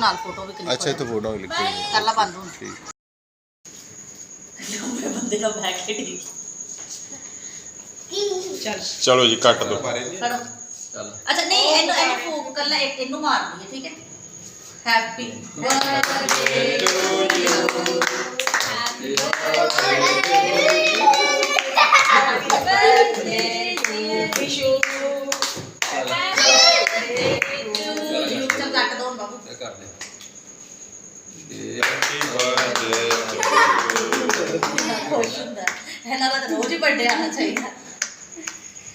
ਨਾਲ ਫੋਟੋ ਵੀ ਕਲਿੱਕ ਅੱਛਾ ਇੱਥੇ ਫੋਟੋ ਲਿਖੀ ਹੋਈ ਹੈ ਕਰ ਲਾ ਬੰਦ ਹੁਣ। ਠੀਕ। ਬੰਦੇ ਦਾ ਬੈਕ ਹੀ ਠੀਕ। ਚੱਲ। ਚਲੋ ਜੀ ਕੱਟ ਦੋ। ਫੜੋ। ਅੱਛਾ ਨਹੀਂ ਇਹਨੂੰ ਇਹਨੂੰ ਫੂਕ ਕਰ ਲੈ ਇੱਕ ਇਹਨੂੰ ਮਾਰਨੀ ਹੈ ਠੀਕ ਹੈ? Happy birthday to you happy birthday ਬਾਬੂ ਇਹ ਕਰ ਦੇ ਖੁਸ਼ ਹੁੰਦਾ ਹੈ। ਇਹਨਾਂ ਦਾ ਤਾਂ ਰੋਜ਼ ਹੀ ਬਰਥਡੇ ਆਣਾ ਚਾਹੀਦਾ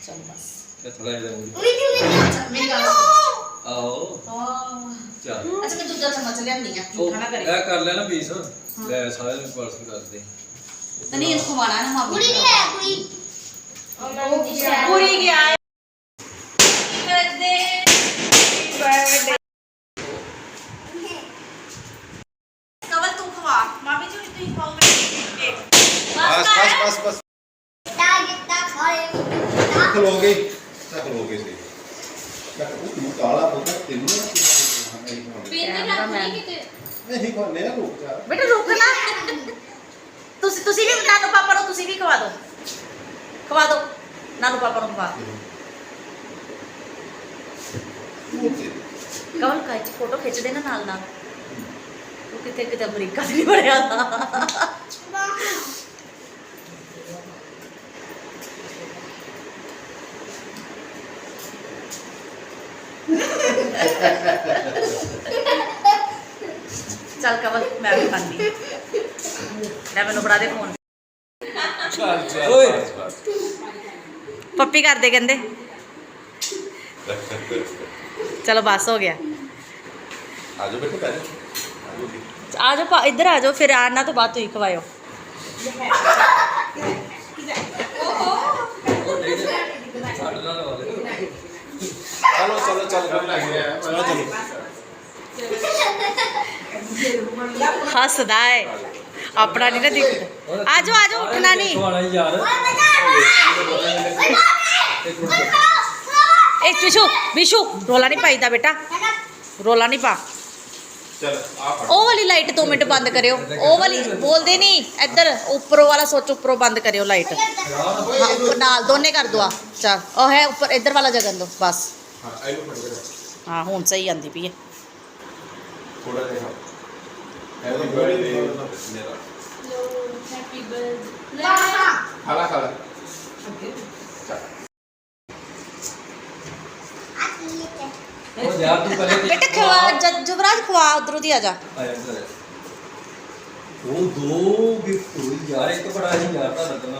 ਚਲ ਬਸ ਤੇ ਥੋੜਾ ਜਿਹਾ ਹੋਰ। ਅੱਛਾ ਮੇਰੀ ਗੱਲ ਸੁਣ। ਆਓ ਆਹ, ਚੱਲ ਅੱਛਾ ਮੈਂ ਦੂਜਾ ਚਮਚ ਲਿਆਂਦੀ ਆ ਉਹ ਝੂਠਾ ਨਾ ਕਰੇ ਇਹ ਕਰ ਲੈਣਾ ਪੀਸ ਲੈ ਸਾਰੇ ਨੂੰ ਪਰਸਨ ਕਰ ਦੇ ਤੇ ਨਹੀਂ ਇਹਨੂੰ ਖਵਾਣਾ ਨਾ ਮਾਂ ਕੁੜੀ ਨਹੀਂ ਹੈ ਕੁੜੀ ਪੂਰੀ ਗਿਆ ਹੈ ਬਰਥਡੇ ਬਰਥਡੇ ਕਵਲ ਤੂੰ ਖਵਾ ਮਾਮੀ ਜੀ ਤੂੰ ਖਵਾਓਗੇ ਬਸ ਬਸ ਬਸ ਬਸ ਤਾ ਗਿੱਤਾ ਖਾਏ ਖਲੋਗੇ ਤਾਂ ਖਲੋਗੇ ਸੀ ਮੈਂ ਉਹ ਕਾਲਾ ਪੁੱਤ ਤੈਨੂੰ ਨਾ ਨਹੀਂ ਕੋ ਲੈ ਰੁਕ ਜਾ ਬੇਟਾ ਰੁਕ ਨਾ। ਤੁਸੀਂ ਤੁਸੀਂ ਵੀ ਨਾਨੂ ਪਾਪਾ ਨੂੰ ਤੁਸੀਂ ਵੀ ਖਵਾ ਦਿਓ ਖਵਾ ਦਿਓ ਨਾਨੂ ਪਾਪਾ ਨੂੰ ਖਵਾ। ਕਵਲ ਕਾ। ਫੋਟੋ ਖਿੱਚ ਦੇਣਾ ਨਾਲ ਨਾਲ ਉਹ ਕਿਤੇ ਕਿਤੇ ਅਮਰੀਕਾ ਚ ਨਹੀਂ ਬਣਿਆ ਦਾ ਚੱਲ ਕਵਲ ਮੈਂ ਵੀ ਖਾਂਦੀ ਲੈ ਮੈਨੂੰ ਬੜਾ ਦੇ ਫੋਨ ਓਏ। ਪੱਪੀ ਕਰਦੇ ਕਹਿੰਦੇ। ਚਲੋ ਬਸ ਹੋ ਗਿਆ। ਆਜੋ ਬੇਟੇ ਪਹਿਲੇ ਆਜੋ ਇੱਧਰ ਆ ਜਾਓ ਫਿਰ ਆਣਾ ਤੋਂ ਬਾਅਦ ਤੁਸੀਂ ਖਵਾਇਓ। ਸਾਡੇ ਨਾਲ ਲਵਾ ਦੇ ਚਲੋ ਚਲੋ ਚਲ ਫਿਰ ਲੱਗ ਗਿਆ ਚਲੋ ਚਲੋ ਹੱਸਦਾ ਏ ਆਪਣਾ ਨਹੀਂ ਨਾ ਦਿਖਦਾ ਆ ਜਾਓ ਆ ਜਾਓ ਉੱਠਣਾ ਨਹੀਂ ਖਵਾਣਾ ਯਾਰ ਇੱਕ ਮਿੰਟ ਇੱਕ ਵਿਸ਼ੂ ਵਿਸ਼ੂ ਰੋਲਾ ਨਹੀਂ ਪਾਈਦਾ ਬੇਟਾ ਰੋਲਾ ਨਹੀਂ ਪਾ ਚਲ ਆ ਫੜ ਉਹ ਵਾਲੀ ਲਾਈਟ 2 ਮਿੰਟ ਬੰਦ ਕਰਿਓ ਉਹ ਵਾਲੀ ਬੋਲਦੇ ਨਹੀਂ ਇੱਧਰ ਉੱਪਰੋਂ ਵਾਲਾ ਸੋਚ ਉੱਪਰੋਂ ਬੰਦ ਕਰਿਓ ਲਾਈਟ ਹਾਂ ਉੱਪਰ ਨਾਲ ਦੋਨੇ ਕਰ ਦੋ ਆ ਚਲ ਉਹ ਹੈ ਉੱਪਰ ਇੱਧਰ ਵਾਲਾ ਜਗਨ ਦੋ ਬਸ ਹਾਂ ਇਹਨੂੰ ਫੜ ਕੇ ਹਾਂ ਹੁਣ ਸਹੀ ਆਂਦੀ ਪਈ ਹੈ ਥੋੜਾ ਜਿਹਾ ਹੈਪੀ ਬਰਥਡੇ ਮੇਰਾ ਖਾਲਾ ਖਾਲਾ ਉਹ ਯਾਰ ਤੂੰ ਪਹਿਲੇ ਤੇ- ਬੇਟਾ ਖਵਾ ਜ- ਜੁਵਰਾਜ ਖਵਾ ਉਧਰੋਂ ਦੀ ਆ ਜਾ ਆ ਜਾ ਇੱਧਰ ਆ। ਉਹ ਦੋ ਗਿਫਟ ਹੋਈ ਯਾਰ ਇੱਕ ਬੜਾ ਹੀ ਯਾਰ ਤਾਂ ਲੱਗਣਾ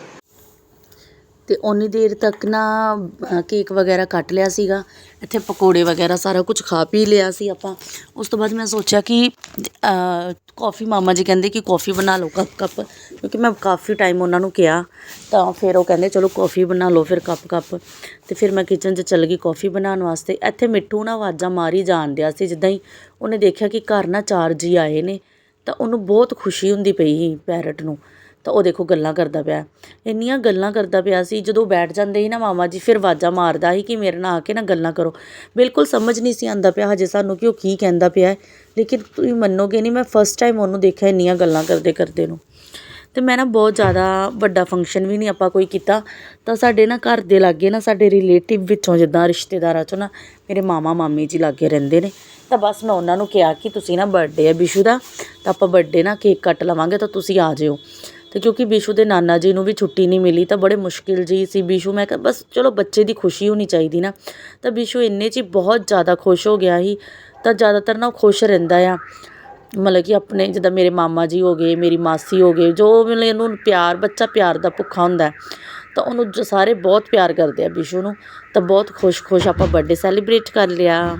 ਅਤੇ ਅੰਦਰ ਉਨੀ ਦੇਰ ਤੱਕ ਨਾ ਕੇਕ ਵਗੈਰਾ ਕੱਟ ਲਿਆ ਸੀਗਾ। ਇੱਥੇ ਪਕੌੜੇ ਵਗੈਰਾ ਸਾਰਾ ਕੁਝ ਖਾ ਪੀ ਲਿਆ ਸੀ ਆਪਾਂ। ਉਸ ਤੋਂ ਬਾਅਦ ਮੈਂ ਸੋਚਿਆ ਕਿ ਕੌਫੀ ਮਾਮਾ ਜੀ ਕਹਿੰਦੇ ਕਿ ਕੌਫੀ ਬਣਾ ਲਓ ਕੱਪ ਕੱਪ, ਕਿਉਂਕਿ ਮੈਂ ਕਾਫੀ ਟਾਈਮ ਉਹਨਾਂ ਨੂੰ ਕਿਹਾ। ਤਾਂ ਫਿਰ ਉਹ ਕਹਿੰਦੇ, ਚਲੋ ਕੌਫੀ ਬਣਾ ਲਓ ਫਿਰ ਕੱਪ ਕੱਪ। ਅਤੇ ਫਿਰ ਮੈਂ ਕਿਚਨ 'ਚ ਚੱਲ ਗਈ ਕੌਫੀ ਬਣਾਉਣ ਵਾਸਤੇ। ਇੱਥੇ ਮਿੱਠੂ ਨਾ ਆਵਾਜ਼ਾਂ ਮਾਰੀ ਜਾਣ ਦਿਆ ਸੀ, ਜਿੱਦਾਂ ਹੀ ਉਹਨੇ ਦੇਖਿਆ ਕਿ ਘਰ ਨਾ ਚਾਰ ਜੀ ਆਏ ਨੇ। ਤਾਂ ਉਹਨੂੰ ਬਹੁਤ ਖੁਸ਼ੀ ਹੁੰਦੀ ਪਈ ਸੀ ਪੈਰਟ ਨੂੰ। ਤਾਂ ਉਹ ਦੇਖੋ ਗੱਲਾਂ ਕਰਦਾ ਪਿਆ। ਇੰਨੀਆਂ ਗੱਲਾਂ ਕਰਦਾ ਪਿਆ ਸੀ, ਜਦੋਂ ਬੈਠ ਜਾਂਦੇ ਸੀ ਨਾ ਮਾਮਾ ਜੀ, ਫਿਰ ਆਵਾਜ਼ਾਂ ਮਾਰਦਾ ਸੀ ਕਿ ਮੇਰੇ ਨਾਲ ਆ ਕੇ ਨਾ ਗੱਲਾਂ ਕਰੋ। ਬਿਲਕੁਲ ਸਮਝ ਨਹੀਂ ਸੀ ਆਂਦਾ ਪਿਆ ਹਜੇ ਸਾਨੂੰ ਕਿ ਉਹ ਕੀ ਕਹਿੰਦਾ ਪਿਆ ਲੇਕਿਨ ਤੁਸੀਂ ਮੰਨੋਗੇ ਨਹੀਂ, ਮੈਂ ਫਸਟ ਟਾਈਮ ਉਹਨੂੰ ਦੇਖਿਆ ਇੰਨੀਆਂ ਗੱਲਾਂ ਕਰਦੇ ਕਰਦੇ ਨੂੰ। ਤੇ ਮੈਂ ਨਾ ਬਹੁਤ ਜ਼ਿਆਦਾ ਵੱਡਾ ਫੰਕਸ਼ਨ ਵੀ ਨਹੀਂ ਆਪਾਂ ਕੋਈ ਕੀਤਾ। ਤਾਂ ਸਾਡੇ ਨਾ ਘਰ ਦੇ ਲਾਗੇ ਨਾ ਸਾਡੇ ਰਿਲੇਟਿਵ ਵਿੱਚੋਂ ਜਿੱਦਾਂ ਰਿਸ਼ਤੇਦਾਰਾਂ ਚੋਂ ਨਾ ਮੇਰੇ ਮਾਮਾ ਮਾਮੀ ਜੀ ਲਾਗੇ ਰਹਿੰਦੇ ਨੇ। ਤਾਂ ਬਸ ਮੈਂ ਉਹਨਾਂ ਨੂੰ ਕਿਹਾ ਕਿ ਤੁਸੀਂ ਨਾ ਬਰਥਡੇ ਹੈ ਬਿਸ਼ੂ ਦਾ, ਤਾਂ ਆਪਾਂ ਬਰਥਡੇ ਨਾ ਕੇਕ ਕੱਟ ਲਵਾਂਗੇ, ਤਾਂ ਤੁਸੀਂ ਆ ਜਿਓ। ਤੇ ਕਿਉਂਕਿ ਬਿਸ਼ੂ ਦੇ ਨਾਨਾ ਜੀ ਨੂੰ ਵੀ ਛੁੱਟੀ ਨਹੀਂ ਮਿਲੀ ਤਾਂ ਬੜੇ ਮੁਸ਼ਕਿਲ ਜੀ ਸੀ ਬਿਸ਼ੂ। ਮੈਂ ਕਿਹਾ ਬਸ ਚਲੋ ਬੱਚੇ ਦੀ ਖੁਸ਼ੀ ਹੋਣੀ ਚਾਹੀਦੀ ਨਾ। ਤਾਂ ਬਿਸ਼ੂ ਇੰਨੇ 'ਚ ਹੀ ਬਹੁਤ ਜ਼ਿਆਦਾ ਖੁਸ਼ ਹੋ ਗਿਆ ਸੀ। ਤਾਂ ਜ਼ਿਆਦਾਤਰ ਨਾ ਉਹ ਖੁਸ਼ ਰਹਿੰਦਾ ਆ। ਮਤਲਬ ਕਿ ਆਪਣੇ ਜਿੱਦਾਂ ਮੇਰੇ ਮਾਮਾ ਜੀ ਹੋ ਗਏ, ਮੇਰੀ ਮਾਸੀ ਹੋ ਗਏ, ਜੋ ਮਤਲਬ ਇਹਨੂੰ ਪਿਆਰ, ਬੱਚਾ ਪਿਆਰ ਦਾ ਭੁੱਖਾ ਹੁੰਦਾ ਤਾਂ ਉਹਨੂੰ ਜ- ਸਾਰੇ ਬਹੁਤ ਪਿਆਰ ਕਰਦੇ ਆ ਬਿਸ਼ੂ ਨੂੰ। ਤਾਂ ਬਹੁਤ ਖੁਸ਼-ਖੁਸ਼ ਆਪਾਂ ਬਰਥਡੇ ਸੈਲੀਬ੍ਰੇਟ ਕਰ ਲਿਆ।